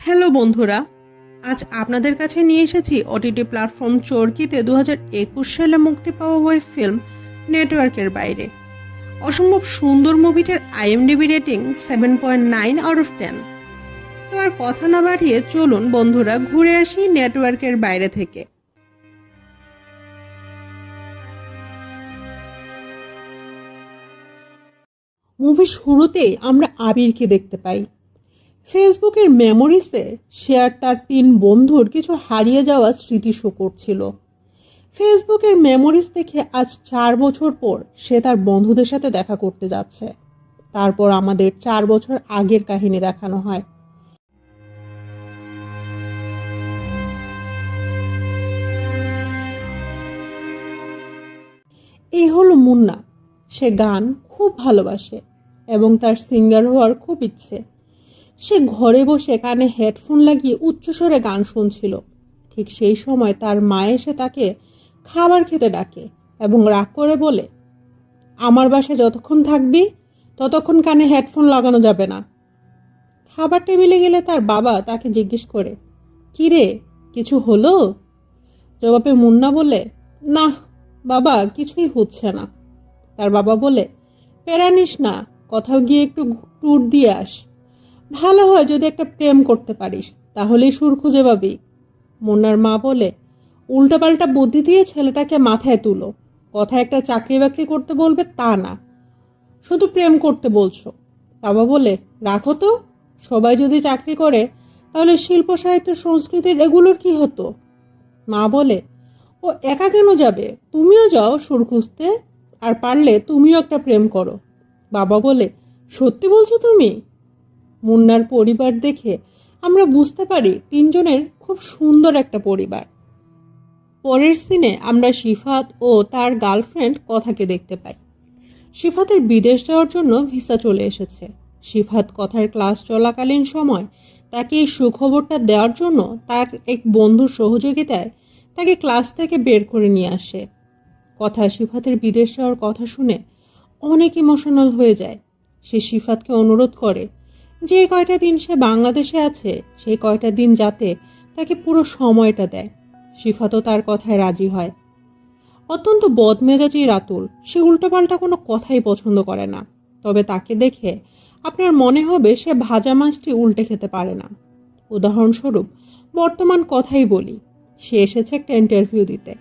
Hello বন্ধুরা, আজ আপনাদের কাছে নিয়ে এসেছি ওটিটি প্ল্যাটফর্ম চরকিতে দু সালে মুক্তি পাওয়া ওয়েব ফিল্ম নেটওয়ার্কের বাইরে। অসম্ভব সুন্দর মুভিটির IMDb rating seven point nine out of ten তো আর কথা না বাড়িয়ে চলুন বন্ধুরা, ঘুরে আসি নেটওয়ার্কের বাইরে থেকে। মুভির শুরুতেই আমরা আবিরকে দেখতে পাই। ফেসবুকের মেমোরিসে সে আর তার তিন বন্ধুর কিছু হারিয়ে যাওয়া স্মৃতি শো করছিল। ফেসবুকের মেমোরিজ দেখে আজ চার বছর পর সে তার বন্ধুদের সাথে দেখা করতে যাচ্ছে। তারপর আমাদের চার বছর আগের কাহিনী দেখানো হয়। এই হলো মুন্না। সে গান খুব ভালোবাসে এবং তার সিঙ্গার হওয়ার খুব ইচ্ছে। সে ঘরে বসে কানে হেডফোন লাগিয়ে উচ্চস্বরে গান শুনছিল। ঠিক সেই সময় তার মা এসে তাকে খাবার খেতে ডাকে এবং রাগ করে বলে, আমার বাসায় যতক্ষণ থাকবি, ততক্ষণ কানে হেডফোন লাগানো যাবে না। খাবার টেবিলে গেলে তার বাবা তাকে জিজ্ঞেস করে, কি রে, কিছু হলো? জবাবে মুন্না বলে, না, বাবা, কিছুই হচ্ছে না। তার বাবা বলে পেরানিস না, কোথাও গিয়ে একটু ট্যুর দিয়ে আস। ভালো হয় যদি একটা প্রেম করতে পারিস, তাহলেই সুর খুঁজে পাবি। মুন্নার মা বলে, উল্টোপাল্টা বুদ্ধি দিয়ে ছেলেটাকে মাথায় তুলো। কথা একটা চাকরি বাকরি করতে বলবে তা না। শুধু প্রেম করতে বলছো। বাবা বলে, রাখো তো, সবাই যদি চাকরি করে, তাহলে শিল্প, সাহিত্য, সংস্কৃতির এগুলোর কি হতো? মা বলে, ও একা কেন যাবে? তুমিও যাও সুর খুঁজতে, আর পারলে তুমিও একটা প্রেম করো। বাবা বলে, সত্যি বলছো তুমি? মুন্নার পরিবার দেখে আমরা বুঝতে পারি তিনজনের খুব সুন্দর একটা পরিবার। পরের সিনে আমরা শিফাত ও তার গার্লফ্রেন্ড কথাকে দেখতে পাই। শিফাতের বিদেশ যাওয়ার জন্য ভিসা চলে এসেছে। শিফাত কথার ক্লাস চলাকালীন সময় তাকে এই সুখবরটা দেওয়ার জন্য তার এক বন্ধুর সহযোগিতায় তাকে ক্লাস থেকে বের করে নিয়ে আসে। কথা শিফাতের বিদেশ যাওয়ার কথা শুনে অনেক ইমোশনাল হয়ে যায়। সে শিফাতকে অনুরোধ করে যে কয়টা দিন সে বাংলাদেশে আছে, সেই কয়টা দিন যাতে তাকে পুরো সময়টা দেয়। শিফাতও তার কথায় রাজি হয়। অত্যন্ত বদমেজাজি রাতুল, সে উল্টোপাল্টা কোনো কথাই পছন্দ করে না। তবে তাকে দেখে আপনার মনে হবে সে ভাজা মাছটি উল্টে খেতে পারে না। উদাহরণস্বরূপ, বর্তমান কথাই বলি, সে এসেছে একটা ইন্টারভিউ দিতে।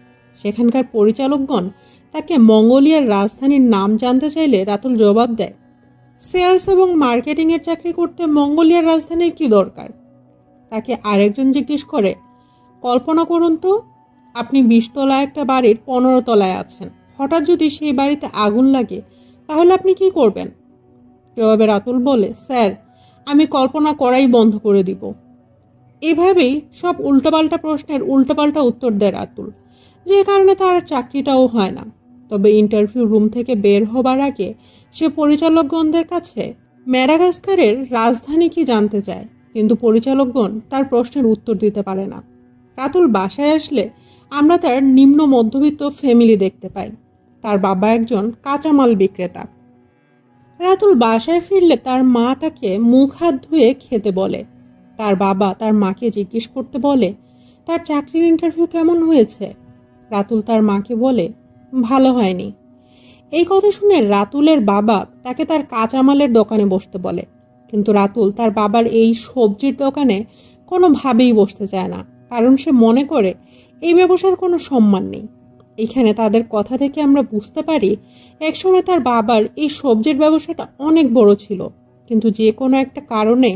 সেখানকার পরিচালকগণ তাকে মঙ্গোলিয়ার রাজধানীর নাম জানতে চাইলে রাতুল জবাব দেয় সেলস এবং মার্কেটিংয়ের চাকরি করতে মঙ্গোলিয়ার রাজধানীর কি দরকার? তাকে আরেকজন জিজ্ঞেস করে, কল্পনা করুন তো, আপনি বিশতলা একটা বাড়ির পনেরো তলায় আছেন। হঠাৎ যদি সেই বাড়িতে আগুন লাগে, তাহলে আপনি কি করবেন? জবাবে রাতুল বলে, স্যার, আমি কল্পনা করাই বন্ধ করে দিব। এভাবেই সব উল্টোপাল্টা প্রশ্নের উল্টোপাল্টা উত্তর দেয় রাতুল। যে কারণে তার চাকরিটাও হয় না। তবে ইন্টারভিউ রুম থেকে বের হবার আগে সে পরিচালকগণদের কাছে ম্যাডাগাস্কারের রাজধানী কি জানতে চায়? কিন্তু পরিচালকগণ তার প্রশ্নের উত্তর দিতে পারে না। রাতুল বাসায় আসলে আমরা তার নিম্ন মধ্যবিত্ত ফ্যামিলি দেখতে পাই। তার বাবা একজন কাঁচামাল বিক্রেতা। রাতুল বাসায় ফিরলে তার মা তাকে মুখ হাত ধুয়ে খেতে বলে। তার বাবা তার মাকে জিজ্ঞেস করতে বলে, তার চাকরির ইন্টারভিউ কেমন হয়েছে? রাতুল তার মাকে বলে, ভালো হয়নি। এই কথা শুনে রাতুলের বাবা তাকে তার কাঁচামালের দোকানে বসতে বলে। কিন্তু রাতুল তার বাবার এই সবজির দোকানে কোনোভাবেই বসতে চায় না, কারণ সে মনে করে এই ব্যবসার কোনো সম্মান নেই। এখানে তাদের কথা থেকে আমরা বুঝতে পারি, একসময় তার বাবার এই সবজির ব্যবসাটা অনেক বড় ছিল, কিন্তু যে কোনো একটা কারণে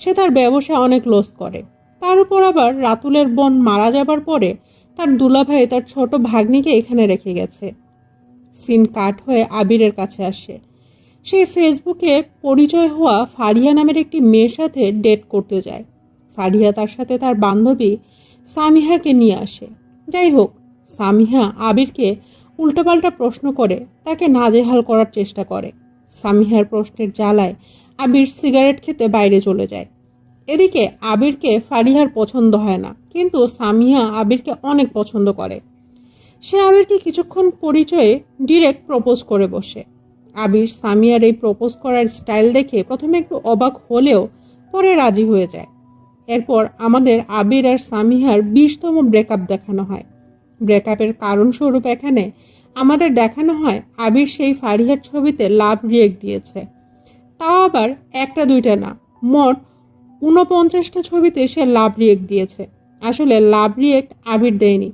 সে তার ব্যবসা অনেক লস করে। তার উপর আবার রাতুলের বোন মারা যাবার পরে তার দুলাভাই তার ছোট ভাগ্নিকে এখানে রেখে গেছে। সিন কাট হয়ে আবিরের কাছে আসে। সে ফেসবুকে পরিচয় হওয়া ফারিয়া নামের একটি মেয়ের সাথে ডেট করতে যায়। ফারিয়া তার সাথে তার বান্ধবী সামিহাকে নিয়ে আসে। যাই হোক, সামিহা আবিরকে উল্টোপাল্টা প্রশ্ন করে, তাকে নাজেহাল করার চেষ্টা করে। সামিহার প্রশ্নের জ্বালায় আবির সিগারেট খেতে বাইরে চলে যায়। এদিকে আবিরকে ফারিহার পছন্দ হয় না, কিন্তু সামিহা আবিরকে অনেক পছন্দ করে। সে আবিরকে কিছুক্ষণ পরিচয়ে ডিরেক্ট প্রপোজ করে বসে। আবির সামিয়ার এই প্রপোজ করার স্টাইল দেখে প্রথমে একটু অবাক হলেও পরে রাজি হয়ে যায়। এরপর আমাদের আবির আর সামিহার বিশতম ব্রেকআপ দেখানো হয়। ব্রেকআপের কারণ স্বরূপ এখানে আমাদের দেখানো হয় আবির সেই ফারিহার ছবিতে লাভ রিয়েক্ট দিয়েছে। তাও আবার একটা দুইটা না, মোট ঊনপঞ্চাশটা ছবিতে সে লাভ রিয়েক্ট দিয়েছে। আসলে লাভ রিয়েক্ট আবির দেয়নি,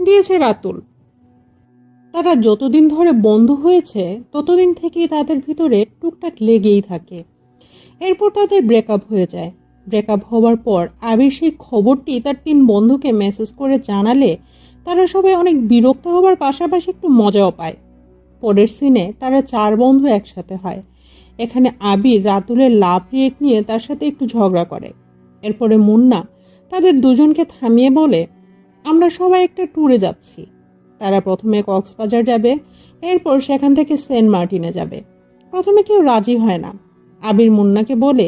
দিয়েছে রাতুল। তারা যতদিন ধরে বন্ধু হয়েছে, ততদিন থেকেই তাদের ভিতরে টুকটাক লেগেই থাকে। এরপর তাদের ব্রেকআপ হয়ে যায়। ব্রেকআপ হওয়ার পর আবির সেই খবরটি তার তিন বন্ধুকে মেসেজ করে জানালে তারা সবাই অনেক বিরক্ত হবার পাশাপাশি একটু মজাও পায়। পরের সিনে তারা চার বন্ধু একসাথে হয়। এখানে আবির রাতুলের লাভ রিয়েক্ট নিয়ে তার সাথে একটু ঝগড়া করে। এরপরে মুন্না তাদের দুজনকে থামিয়ে বলে, আমরা সবাই একটা ট্যুরে যাচ্ছি। তারা প্রথমে কক্সবাজার যাবে, এরপর সেখান থেকে সেন্ট মার্টিনে যাবে। প্রথমে কেউ রাজি হয় না। আবির মুন্নাকে বলে,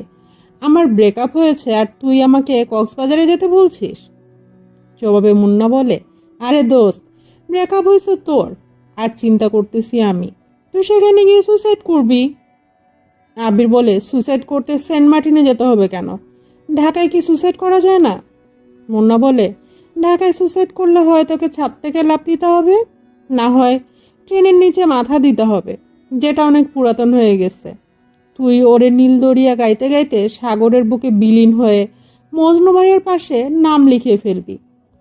আমার ব্রেকআপ হয়েছে আর তুই আমাকে কক্সবাজারে যেতে বলছিস? জবাবে মুন্না বলে, আরে দোস্ত ব্রেকআপ হয়েছে তোর, আর চিন্তা করতেছি আমি। তুই সেখানে গিয়ে সুসাইড করবি? আবির বলে সুসাইড করতে সেন্ট মার্টিনে যেতে হবে কেন? ঢাকায় কি সুসাইড করা যায় না? মুন্না বলে ঢাকায় সুসাইড করলে হয় তোকে ছাদ থেকে লাভ দিতে হবে, না হয় ট্রেনের নিচে মাথা দিতে হবে, যেটা অনেক পুরাতন হয়ে গেছে। তুই ওরে নীল দরিয়া গাইতে গাইতে সাগরের বুকে বিলীন হয়ে মজনু ভাইয়ের পাশে নাম লিখিয়ে ফেলবি।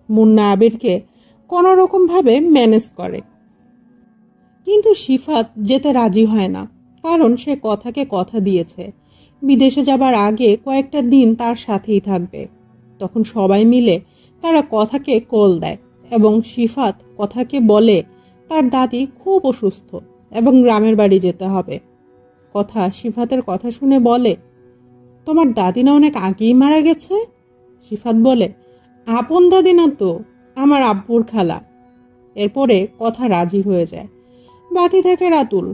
মুন্না আবিরকে কোনো রকমভাবে ম্যানেজ করে। কিন্তু শিফাত যেতে রাজি হয় না, কারণ সে কথাকে কথা দিয়েছে। বিদেশে যাবার আগে কয়েকটা দিন তার সাথেই থাকবে। তখন সবাই মিলে তারা কথাকে কোল দেয় এবং শিফাত কথাকে বলে, তার দাদি খুব অসুস্থ এবং গ্রামের বাড়ি যেতে হবে। কথা শিফাতের কথা শুনে বলে, তোমার দাদি না অনেক আগেই মারা গেছে? শিফাত বলে, আপন দাদি না তো, আমার আব্বুর খালা। এরপরে কথা রাজি হয়ে যায়। বাকি থাকে রাতুল,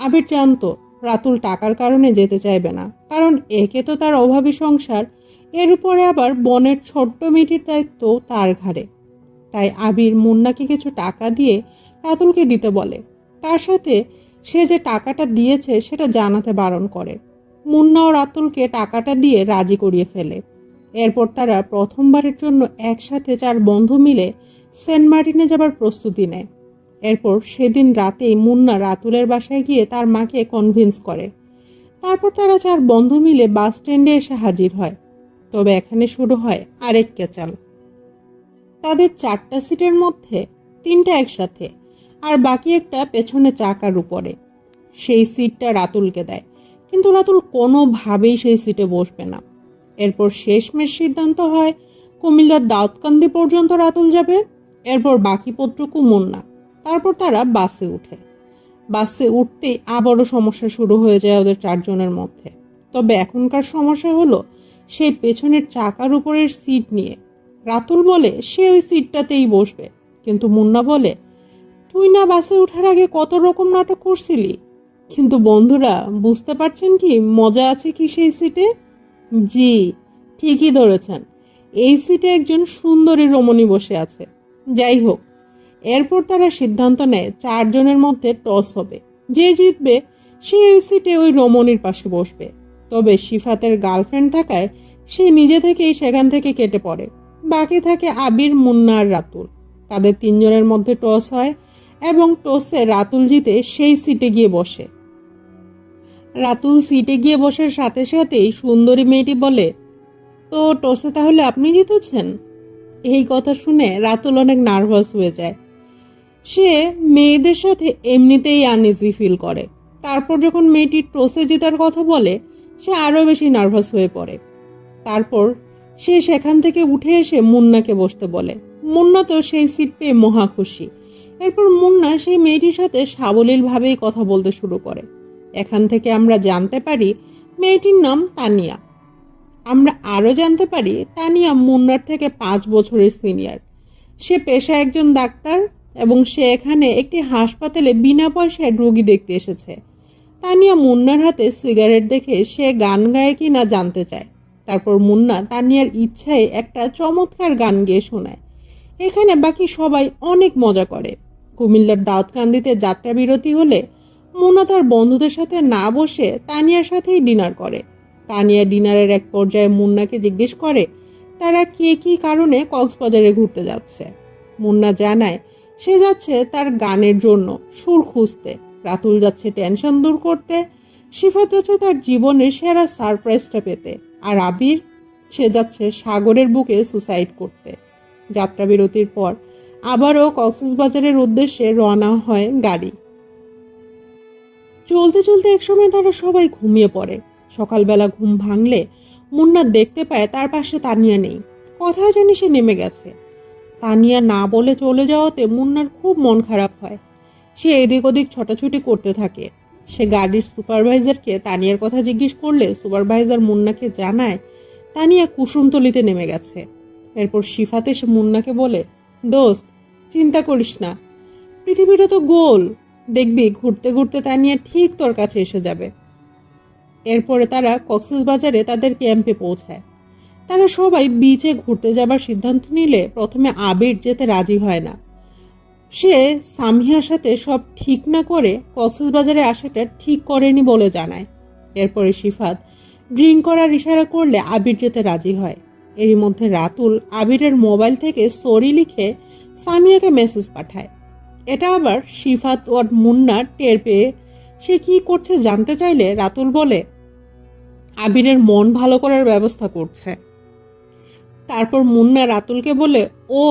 আবির জানতো রাতুল টাকার কারণে যেতে চাইবে না, কারণ একে তো তার অভাবী সংসার এর উপরে আবার বনের ছোট্ট মেয়েটির দায়িত্ব তার ঘাড়ে। তাই আবির মুন্নাকে কিছু টাকা দিয়ে রাতুলকে দিতে বলে। তার সাথে সে যে টাকাটা দিয়েছে সেটা জানাতে বারণ করে। মুন্না ও রাতুলকে টাকাটা দিয়ে রাজি করিয়ে ফেলে। এরপর তারা প্রথমবারের জন্য একসাথে চার বন্ধু মিলে সেন্ট মার্টিনে যাবার প্রস্তুতি নেয়। এরপর সেদিন রাতেই মুন্না রাতুলের বাসায় গিয়ে তার মাকে কনভিন্স করে। তারপর তারা চার বন্ধু মিলে বাস স্ট্যান্ডে এসে হাজির হয়। তবে এখানে শুরু হয় আরেক কেচাল তাদের চারটা সিটের মধ্যে তিনটা একসাথে আর বাকি একটা পেছনে চাকার উপরে। সেই সিটটা রাতুলকে দেয়, কিন্তু রাতুল কোনোভাবেই সেই সিটে বসবে না। এরপর শেষমেশ সিদ্ধান্ত হয়, কুমিল্লার দাউদকান্দি পর্যন্ত রাতুল যাবে। এরপর বাকি পত্রকু মুন্না। তারপর তারা বাসে উঠে। বাসে উঠতেই আবারও সমস্যা শুরু হয়ে যায় ওদের চারজনের মধ্যে। তবে এখনকার সমস্যা হলো সেই পেছনের চাকার উপরের সিট নিয়ে। রাতুল বলে, সে ওই সিটটাতেই বসবে। কিন্তু মুন্না বলে, তুই না বাসে ওঠার আগে কত রকম নাটক করছিলি? কিন্তু বন্ধুরা, বুঝতে পারছেন কি মজা আছে কি সেই সিটে জি, ঠিকই ধরেছেন। এই সিটে একজন সুন্দরী রমণী বসে আছে। যাই হোক, এরপর তারা সিদ্ধান্ত নেয় চারজনের মধ্যে টস হবে। যে জিতবে, সে ওই সিটে ওই রমণীর পাশে বসবে। তবে শিফাতের গার্লফ্রেন্ড থাকায় সে নিজে থেকেই সেখান থেকে কেটে পড়ে। বাকি থাকে আবির, মুন্না আর রাতুল। তাদের তিনজনের মধ্যে টস হয় এবং টসে রাতুল জিতে সেই সিটে গিয়ে বসে। রাতুল সিটে গিয়ে বসার সাথে সাথেই সুন্দরী মেয়েটি বলে, তো টসে তাহলে আপনি জিতেছেন? এই কথা শুনে রাতুল অনেক নার্ভাস হয়ে যায়। সে মেয়েদের সাথে এমনিতেই আনইজি ফিল করে। তারপর যখন মেয়েটি টসে জেতার কথা বলে সে আরও বেশি নার্ভাস হয়ে পড়ে। তারপর সে সেখান থেকে উঠে এসে মুন্নাকে বসতে বলে। মুন্না তো সেই সিট পেয়ে মহা খুশি। এরপর মুন্না সেই মেয়েটির সাথে সাবলীলভাবেই কথা বলতে শুরু করে। এখান থেকে আমরা জানতে পারি মেয়েটির নাম তানিয়া। আমরা আরও জানতে পারি তানিয়া মুন্নার থেকে পাঁচ বছরের সিনিয়র সে পেশা একজন ডাক্তার এবং সে এখানে একটি হাসপাতালে বিনা পয়সায় রোগী দেখতে এসেছে। তানিয়া মুন্নার হাতে সিগারেট দেখে সে গান গায় কি না জানতে চায়। তারপর মুন্না তানিয়ার ইচ্ছায় একটা চমৎকার গান গেয়ে শোনায়। এখানে বাকি সবাই অনেক মজা করে। কুমিল্লার দাউদকান্দিতে যাত্রা বিরতি হলে মুন্না তার বন্ধুদের সাথে না বসে তানিয়ার সাথেই ডিনার করে। তানিয়া ডিনারের এক পর্যায়ে মুন্নাকে জিজ্ঞেস করে, তারা কে কী কারণে কক্সবাজারে ঘুরতে যাচ্ছে? মুন্না জানায়, সে যাচ্ছে তার গানের জন্য সুর খুঁজতে। রাতুল যাচ্ছে টেনশন দূর করতে শিফাত যাচ্ছে তার জীবনের সেরা সারপ্রাইজটা পেতে, আর আবির, সে যাচ্ছে সাগরের বুকে সুসাইড করতে। যাত্রা বিরতির পর আবারও কক্সবাজারের উদ্দেশ্যে রওনা হয় গাড়ি। চলতে চলতে একসময় তারা সবাই ঘুমিয়ে পড়ে। সকালবেলা ঘুম ভাঙলে মুন্না দেখতে পায় তার পাশে তানিয়া নেই। কথায় জানি সে নেমে গেছে। তানিয়া না বলে চলে যাওয়াতে মুন্নার খুব মন খারাপ হয়। সে এদিক ওদিক ছোটাছুটি করতে থাকে। সে গাড়ির সুপারভাইজারকে তানিয়ার কথা জিজ্ঞেস করলে সুপারভাইজার মুন্নাকে জানায়, তানিয়া কুসুমতলিতে নেমে গেছে। এরপর শিফাতে সে মুন্নাকে বলে, দোস্ত, চিন্তা করিস না। পৃথিবীটা তো গোল। দেখবি, ঘুরতে ঘুরতে তানিয়া ঠিক তোর কাছে এসে যাবে। এরপরে তারা কক্সবাজারে তাদের ক্যাম্পে পৌঁছায়। তারা সবাই বিচে ঘুরতে যাবার সিদ্ধান্ত নিলে প্রথমে আবির যেতে রাজি হয় না। সে সামিহার সাথে সব ঠিক না করে কক্সবাজারে আসাটা ঠিক করেনি বলে জানায়। এরপরে শিফাত ড্রিঙ্ক করার ইশারা করলে আবির যেতে রাজি হয়। এরই মধ্যে রাতুল আবিরের মোবাইল থেকে সরি লিখে সামিয়াকে মেসেজ পাঠায়। এটা আবার শিফাত ওর মুন্না টের পেয়ে সে কি করছে জানতে চাইলে রাতুল বলে, আবিরের মন ভালো করার ব্যবস্থা করছে। তারপর মুন্না রাতুলকে বলে, ও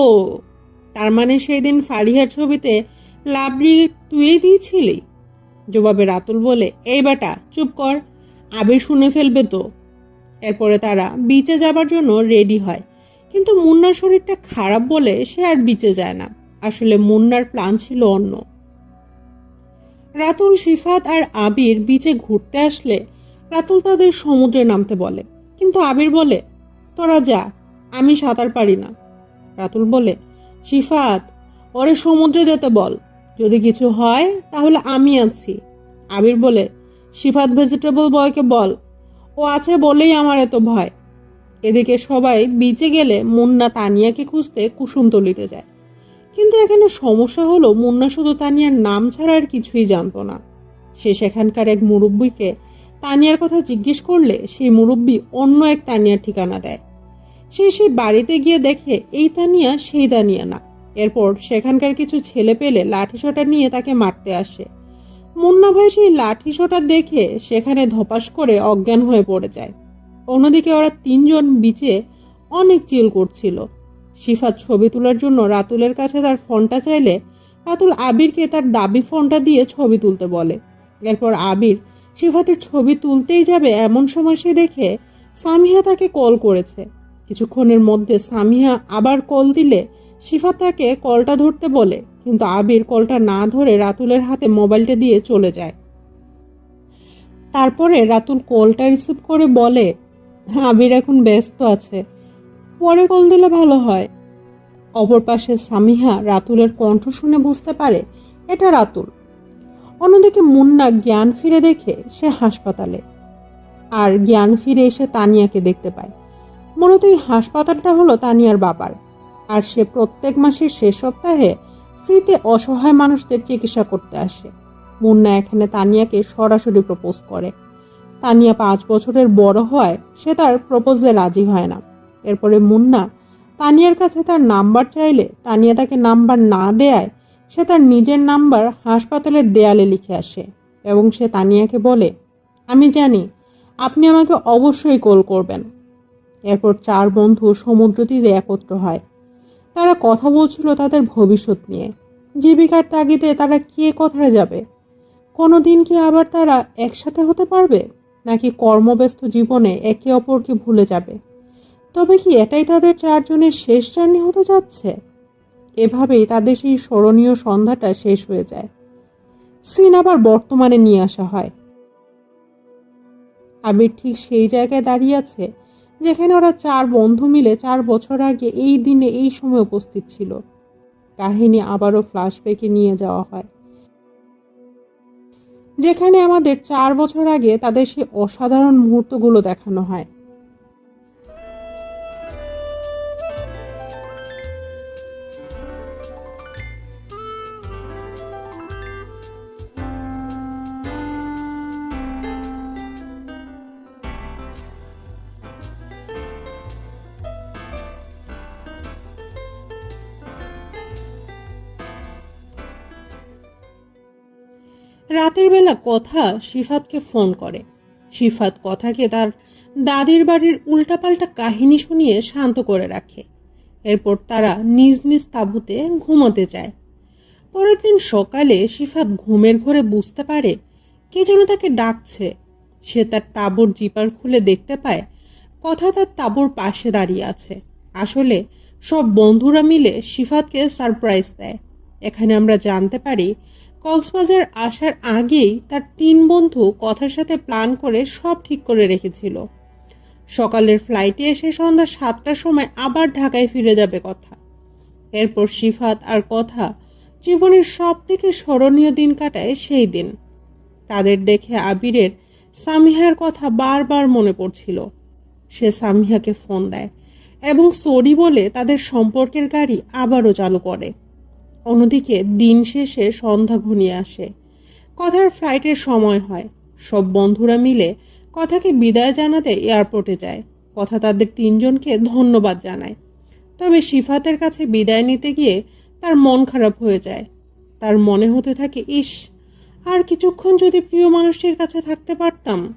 তার মানে সেই দিন ফারিহার ছবিতে লাভলি তুই দিয়েছিলি? জবাবে রাতুল বলে, এই বেটা, চুপ কর, আবির শুনে ফেলবে তো। এরপরে তারা বিচে যাবার জন্য রেডি হয়। কিন্তু মুন্নার শরীরটা খারাপ বলে সে আর বিচে যায় না। আসলে মুন্নার প্ল্যান ছিল অন্য। রাতুল, শিফাত আর আবির বিচে ঘুরতে আসলে রাতুল তাদের সমুদ্রে নামতে বলে। কিন্তু আবির বলে, তোরা যা, আমি সাঁতার পারি না। রাতুল বলে শিফাত, ওরে সমুদ্রে যেতে বল। যদি কিছু হয়, তাহলে আমি আছি আবির বলে, শিফাত ভেজিটেবল বয়কে বল, ও আছে বলেই আমার এত ভয়। এদিকে সবাই বিচে গেলে মুন্না তানিয়াকে খুঁজতে কুসুম কুসুমতলিতে যায়। কিন্তু এখানে সমস্যা হলো, মুন্না শুধু তানিয়ার নাম ছাড়া আর কিছুই জানতো না। সে সেখানকার এক মুরব্বীকে তানিয়ার কথা জিজ্ঞেস করলে সেই মুরব্বী অন্য এক তানিয়ার ঠিকানা দেয়। সে সেই বাড়িতে গিয়ে দেখে এই তানিয়া সেই তানিয়া না। এরপর সেখানকার কিছু ছেলে পেলে লাঠি লাঠিসোঁটা নিয়ে তাকে মারতে আসে। মুন্না ভাই সেই লাঠি লাঠিসোঁটা দেখে সেখানে ধপাস করে অজ্ঞান হয়ে পড়ে যায়। অন্যদিকে ওরা তিনজন বিচে অনেক চিল করছিল। শিফাত ছবি তোলার জন্য রাতুলের কাছে তার ফোনটা চাইলে রাতুল আবিরকে তার দাবি ফোনটা দিয়ে ছবি তুলতে বলে। এরপর আবির শিফাতের ছবি তুলতেই যাবে এমন সময় সে দেখে সামিহা তাকে কল করেছে। কিছুক্ষণের মধ্যে সামিহা আবার কল দিলে শিফা তাকে কলটা ধরতে বলে, কিন্তু আবির কলটা না ধরে রাতুলের হাতে মোবাইলটা দিয়ে চলে যায়। তারপরে রাতুল কলটা রিসিভ করে বলে, আবির এখন ব্যস্ত আছে, পরে কল দিলে ভালো হয়। অপর পাশে সামিহা রাতুলের কণ্ঠ শুনে বুঝতে পারে, এটা রাতুল। অন্যদিকে মুন্না জ্ঞান ফিরে দেখে সে হাসপাতালে, আর জ্ঞান ফিরে এসে তানিয়াকে দেখতে পায়। মূলত এই হাসপাতালটা হলো তানিয়ার বাবার। আর সে প্রত্যেক মাসের শেষ সপ্তাহে ফ্রিতে অসহায় মানুষদের চিকিৎসা করতে আসে। মুন্না এখানে তানিয়াকে সরাসরি প্রপোজ করে। তানিয়া পাঁচ বছরের বড় হয়, সে তার প্রপোজে রাজি হয় না। এরপরে মুন্না তানিয়ার কাছে তার নাম্বার চাইলে তানিয়া তাকে নাম্বার না দেয়ায় সে তার নিজের নাম্বার হাসপাতালের দেয়ালে লিখে আসে এবং সে তানিয়াকে বলে, আমি জানি, আপনি আমাকে অবশ্যই কল করবেন। এরপর চার বন্ধু সমুদ্র তীরে একত্র হয়। তারা কথা বলছিল তাদের ভবিষ্যৎ নিয়ে। জীবিকার তাগিদে তারা কে কোথায় যাবে? কোনো দিন কি আবার তারা একসাথে হতে পারবে? নাকি কর্মব্যস্ত জীবনে একে অপরকে ভুলে যাবে? তবে কি এটাই তাদের চারজনের শেষ জার্নি হতে যাচ্ছে? এভাবেই তাদের সেই স্মরণীয় সন্ধ্যাটা শেষ হয়ে যায়। সিন আবার বর্তমানে নিয়ে আসা হয়। আবির ঠিক সেই জায়গায় দাঁড়িয়ে আছে যেখানে ওরা চার বন্ধু মিলে চার বছর আগে এই দিনে এই সময় উপস্থিত ছিল। কাহিনী আবারও ফ্ল্যাশব্যাকে নিয়ে যাওয়া হয়। যেখানে আমাদের চার বছর আগে তাদের সেই অসাধারণ মুহূর্তগুলো দেখানো হয়। রাতের বেলা কথা শিফাতকে ফোন করে। শিফাত কথাকে তার দাদির বাড়ির উল্টাপাল্টা কাহিনী শুনিয়ে শান্ত করে রাখে। এরপর তারা নিজ নিজ তাঁবুতে ঘুমোতে যায়। পরের দিন সকালে শিফাত ঘুমের ঘরে বুঝতে পারে কে যেন তাকে ডাকছে। সে তার তাঁবুর জিপার খুলে দেখতে পায়, কথা তার তাঁবুর পাশে দাঁড়িয়ে আছে। আসলে সব বন্ধুরা মিলে শিফাতকে সারপ্রাইজ দেয়। এখানে আমরা জানতে পারি কক্সবাজার আসার আগেই তার তিন বন্ধু কথার সাথে প্ল্যান করে সব ঠিক করে রেখেছিল। সকালের ফ্লাইটে এসে সন্ধ্যা সাতটার সময় আবার ঢাকায় ফিরে যাবে কথা। এরপর শিফাত আর কথা জীবনের সব থেকে স্মরণীয় দিন কাটায় সেই দিন। তাদের দেখে আবিরের সামিহার কথা বারবার মনে পড়ছিল। সে সামিহাকে ফোন দেয় এবং সরি বলে তাদের সম্পর্কের গাড়ি আবারও চালু করে। অন্যদিকে দিন শেষে সন্ধ্যা ঘনিয়ে আসে। কথার ফ্লাইটের সময় হয়। সব বন্ধুরা মিলে কথাকে বিদায় জানাতে এয়ারপোর্টে যায়। কথা তাদের তিনজনকে ধন্যবাদ জানায়। তবে শিফাতের কাছে বিদায় নিতে গিয়ে তার মন খারাপ হয়ে যায়। তার মনে হতে থাকে, ইস, আর কিছুক্ষণ যদি প্রিয় মানুষটির কাছে থাকতে পারতাম।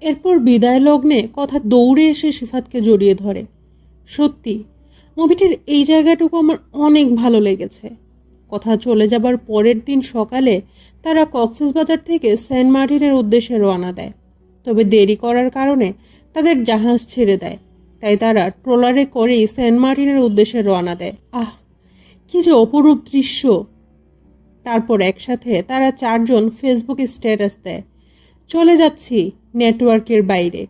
এরপর বিদায় লগ্নে কথা দৌড়ে এসে সিফাতকে জড়িয়ে ধরে। সত্যি মুভিটির এই জায়গাটুকু আমার অনেক ভালো লেগেছে। কথা চলে যাবার পরের দিন সকালে তারা কক্সবাজার থেকে সেন্ট মার্টিনের উদ্দেশ্যে রওনা দেয়। তবে দেরি করার কারণে তাদের জাহাজ ছেড়ে দেয়। তাই তারা ট্রলারে করেই সেন্ট মার্টিনের উদ্দেশ্যে রওনা দেয়। আহ, কি যে অপরূপ দৃশ্য! তারপর একসাথে তারা চারজন ফেসবুকে স্ট্যাটাস দেয়। চলে যাচ্ছি নেটওয়ার্কের বাইরে।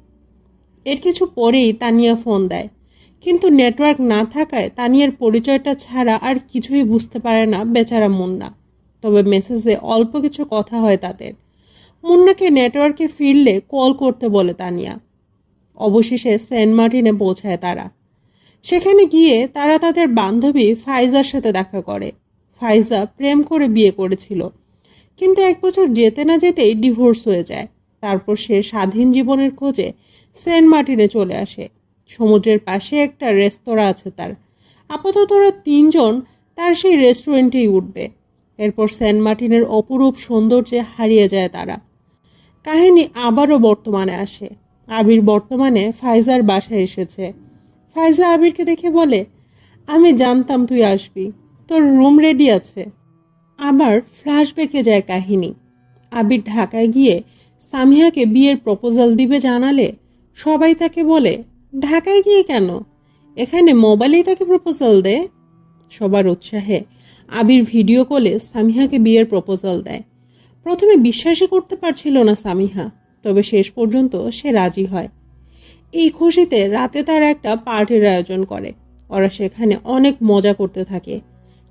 এর কিছু পরেই তানিয়া ফোন দেয়। কিন্তু নেটওয়ার্ক না থাকায় তানিয়ার পরিচয়টা ছাড়া আর কিছুই বুঝতে পারে না বেচারা মুন্না। তবে মেসেজে অল্প কিছু কথা হয় তাদের। মুন্নাকে নেটওয়ার্কে ফিরলে কল করতে বলে তানিয়া। অবশেষে সেন্ট মার্টিনে পৌঁছায় তারা। সেখানে গিয়ে তারা তাদের বান্ধবী ফাইজার সাথে দেখা করে। ফাইজা প্রেম করে বিয়ে করেছিল। কিন্তু এক বছর যেতে না যেতেই ডিভোর্স হয়ে যায়। তারপর সে স্বাধীন জীবনের খোঁজে সেন্ট মার্টিনে চলে আসে। সমুদ্রের পাশে একটা রেস্তোরাঁ আছে তার। আপাতত ওরা তিনজন, তার সেই রেস্টুরেন্টেই উঠবে। এরপর সেন্ট মার্টিনের অপরূপ সৌন্দর্যে হারিয়ে যায় তারা। কাহিনী আবারও বর্তমানে আসে। আবির বর্তমানে ফাইজার বাসায় এসেছে। ফাইজা আবিরকে দেখে বলে, আমি জানতাম তুই আসবি। তোর রুম রেডি আছে। আবার ফ্ল্যাশব্যাকে যায় কাহিনী। আবির ঢাকায় গিয়ে সামিয়াকে বিয়ের প্রপোজাল দিবে জানালে সবাই তাকে বলে ঢাকায় গিয়ে কেন? এখানে মোবাইলেই তাকে প্রপোজাল দে সবার উৎসাহে আবির ভিডিও কলে সামিহাকে বিয়ের প্রপোজাল দেয়। প্রথমে বিশ্বাসই করতে পারছিল না সামিহা, তবে শেষ পর্যন্ত সে রাজি হয়। এই খুশিতে রাতে তারা একটা পার্টির আয়োজন করে। ওরা সেখানে অনেক মজা করতে থাকে।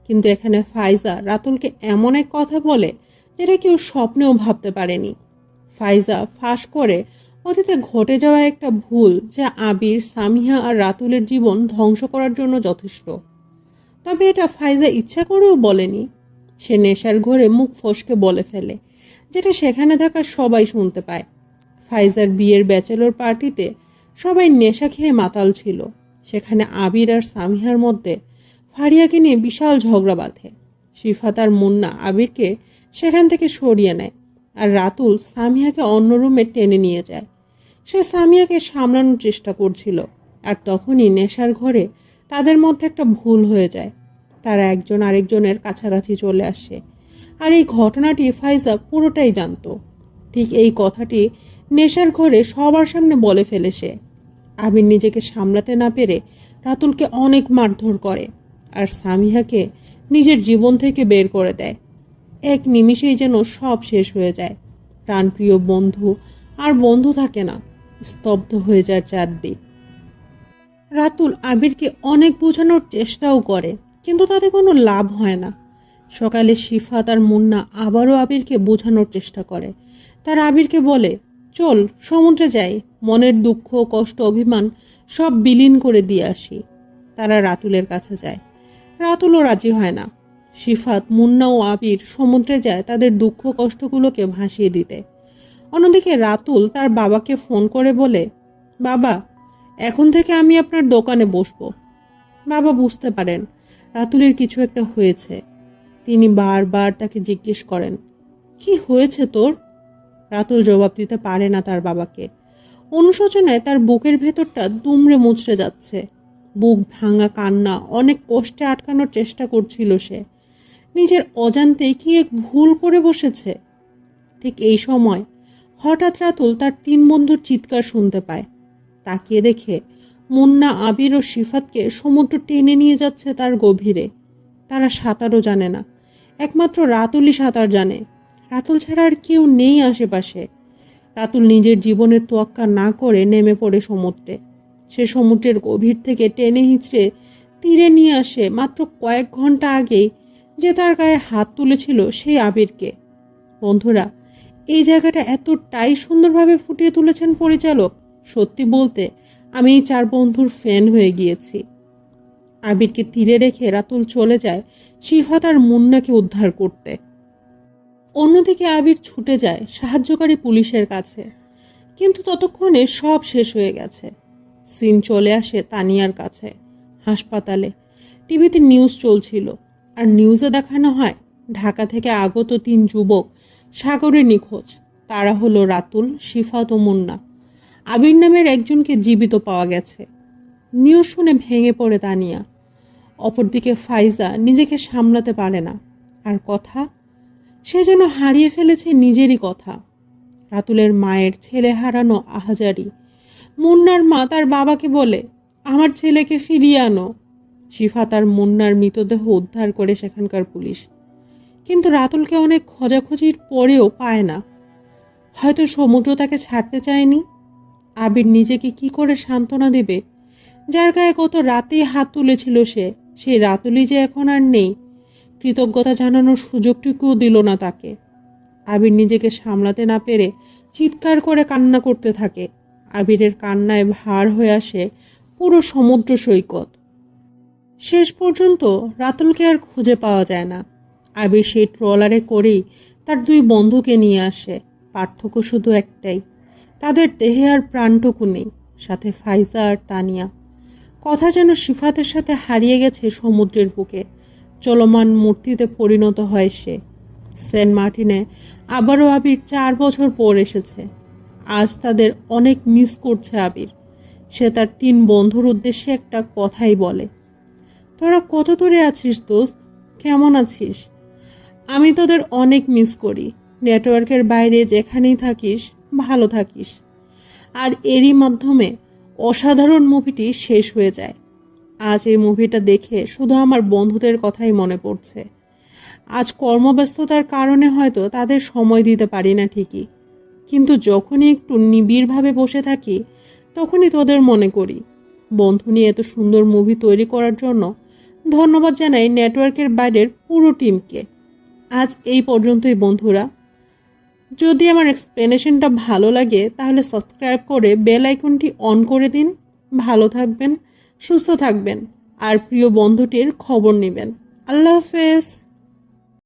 কিন্তু এখানে ফাইজা রাতুলকে এমন এক কথা বলে যেটা কেউ স্বপ্নেও ভাবতে পারেনি। ফাইজা ফাঁস করে অতীতে ঘটে যাওয়া একটা ভুল যা আবির, সামিহা আর রাতুলের জীবন ধ্বংস করার জন্য যথেষ্ট। তবে এটা ফাইজা ইচ্ছা করেও বলেনি। সে নেশার ঘরে মুখ ফসকে বলে ফেলে, যেটা সেখানে থাকা সবাই শুনতে পায়। ফাইজার বিয়ের ব্যাচেলর পার্টিতে সবাই নেশা খেয়ে মাতাল ছিল। সেখানে আবির আর সামিহার মধ্যে ফারিয়াকে নিয়ে বিশাল ঝগড়া বাঁধে। শিফাত আর মুন্না আবিরকে সেখান থেকে সরিয়ে নেয় আর রাতুল সামিয়াকে অন্য রুমে টেনে নিয়ে যায়। সে সামিয়াকে সামলানোর চেষ্টা করছিল, আর তখনই নেশার ঘরে তাদের মধ্যে একটা ভুল হয়ে যায়। তারা একজন আরেকজনের কাছাকাছি চলে আসে, আর এই ঘটনাটি ফাইজা পুরোটাই জানতো। ঠিক এই কথাটি নেশার ঘরে সবার সামনে বলে ফেলে সে। আবির নিজেকে সামলাতে না পেরে রাতুলকে অনেক মারধর করে, আর সামিহাকে নিজের জীবন থেকে বের করে দেয়। এক নিমিষেই যেন সব শেষ হয়ে যায়। প্রাণপ্রিয় বন্ধু, আর বন্ধু থাকে না। স্তব্ধ হয়ে যায় চারদিক। রাতুল আবিরকে অনেক বোঝানোর চেষ্টাও করে, কিন্তু তাতে কোনো লাভ হয় না। সকালে শিফা তার মুন্না আবারও আবিরকে বোঝানোর চেষ্টা করে। তার আবিরকে বলে, চল, সমুদ্রে যাই। মনের দুঃখ, কষ্ট, অভিমান সব বিলীন করে দিয়ে আসি। তারা রাতুলের কাছে যায়। রাতুলও রাজি হয় না। শিফাত, মুন্না ও আবির সমুদ্রে যায় তাদের দুঃখ, কষ্টগুলোকে ভাসিয়ে দিতে। অন্যদিকে রাতুল তার বাবাকে ফোন করে বলে, বাবা, এখন থেকে আমি আপনার দোকানে বসবো। বাবা বুঝতে পারেন রাতুলের কিছু একটা হয়েছে। তিনি বারবার তাকে জিজ্ঞেস করেন, কি হয়েছে তোর? রাতুল জবাব দিতে পারে না তার বাবাকে। অনুশোচনায় তার বুকের ভেতরটা দুমড়ে মুচড়ে যাচ্ছে। বুক ভাঙা কান্না, অনেক কষ্টে আটকানোর চেষ্টা করছিল সে। নিজের অজান্তেই কি এক ভুল করে বসেছে? ঠিক এই সময় হঠাৎ রাতুল তার তিন বন্ধুর চিৎকার শুনতে পায়। তাকিয়ে দেখে মুন্না, আবির ও সিফাতকে সমুদ্র টেনে নিয়ে যাচ্ছে তার গভীরে। তারা সাঁতারও জানে না। একমাত্র রাতুলই সাঁতার জানে। রাতুল ছাড়া আর কেউ নেই আশেপাশে। রাতুল নিজের জীবনের তোয়াক্কা না করে নেমে পড়ে সমুদ্রে। সে সমুদ্রের গভীর থেকে টেনে হিঁচড়ে তীরে নিয়ে আসে। মাত্র কয়েক ঘণ্টা আগেই যে তার গায়ে হাত তুলেছিল সেই আবিরকে। বন্ধুরা এই জায়গাটা এতটাই সুন্দরভাবে ফুটিয়ে তুলেছেন পরিচালক। সত্যি বলতে, আমি এই চার বন্ধুর ফ্যান হয়ে গিয়েছি। আবিরকে তীরে রেখে রাতুল চলে যায় শিফাত আর মুন্নাকে উদ্ধার করতে। অন্যদিকে আবির ছুটে যায় সাহায্যকারী পুলিশের কাছে। কিন্তু ততক্ষণে সব শেষ হয়ে গেছে। সিন চলে আসে তানিয়ার কাছে, হাসপাতালে। টিভিতে নিউজ চলছিল। আর নিউজে দেখানো হয়, ঢাকা থেকে আগত তিন যুবক সাগরে নিখোঁজ। তারা হলো রাতুল, শিফাত ও মুন্না। আবির নামের একজনকে জীবিত পাওয়া গেছে। নিউজ শুনে ভেঙে পড়ে তানিয়া। অপরদিকে ফাইজা নিজেকে সামলাতে পারে না। আর কথা? সে যেন হারিয়ে ফেলেছে নিজেরই কথা। রাতুলের মায়ের ছেলে হারানো আহাজারি। মুন্নার মা তার বাবাকে বলে, আমার ছেলেকে ফিরিয়ে আনো। শিফা তার মুন্নার মৃতদেহ উদ্ধার করে সেখানকার পুলিশ। কিন্তু রাতুলকে অনেক খোঁজাখুঁজির পরেও পায় না। হয়তো সমুদ্র তাকে ছাড়তে চায়নি। আবির নিজেকে কি করে সান্ত্বনা দেবে? যার গায়ে কত রাতেই হাত তুলেছিল সে, সেই রাতুলি যে এখন আর নেই, কৃতজ্ঞতা জানানোর সুযোগটুকুও দিল না তাকে। আবির নিজেকে সামলাতে না পেরে চিৎকার করে কান্না করতে থাকে। আবিরের কান্নায় ভার হয়ে আসে পুরো সমুদ্র সৈকত। শেষ পর্যন্ত রাতুলকে আর খুঁজে পাওয়া যায় না। আবির সেই ট্রলারে করেই তার দুই বন্ধুকে নিয়ে আসে। পার্থক্য শুধু একটাই, তাদের দেহে আর প্রাণটুকু নেই, সাথে ফাইজা আর তানিয়া। কথা যেন সিফাতের সাথে হারিয়ে গেছে সমুদ্রের বুকে, চলমান মূর্তিতে পরিণত হয় সে। সেন্ট মার্টিনে আবারও আবির চার বছর পর এসেছে। আজ তাদের অনেক মিস করছে আবির। সে তার তিন বন্ধুর উদ্দেশ্যে একটা কথাই বলে, তোরা কত দূরে আছিস দোস্ত? কেমন আছিস? আমি তোদের অনেক মিস করি। নেটওয়ার্কের বাইরে যেখানেই থাকিস, ভালো থাকিস। আর এরই মাধ্যমে অসাধারণ মুভিটি শেষ হয়ে যায়। আজ এই মুভিটা দেখে শুধু আমার বন্ধুদের কথাই মনে পড়ছে। আজ কর্মব্যস্ততার কারণে হয়তো তাদের সময় দিতে পারি না ঠিকই। কিন্তু যখনই একটু নিবিড়ভাবে বসে থাকি, তখনই তোদের মনে করি। বন্ধু নিয়ে এত সুন্দর মুভি তৈরি করার জন্য ধন্যবাদ জানাই নেটওয়ার্কের বাইরের পুরো টিমকে আজ এই পর্যন্তই, বন্ধুরা। যদি আমার এক্সপ্লেনেশনটা ভালো লাগে, তাহলে সাবস্ক্রাইব করে বেল আইকনটি অন করে দিন। ভালো থাকবেন, সুস্থ থাকবেন, আর প্রিয় বন্ধুটির খবর নেবেন। আল্লাহ হাফেজ।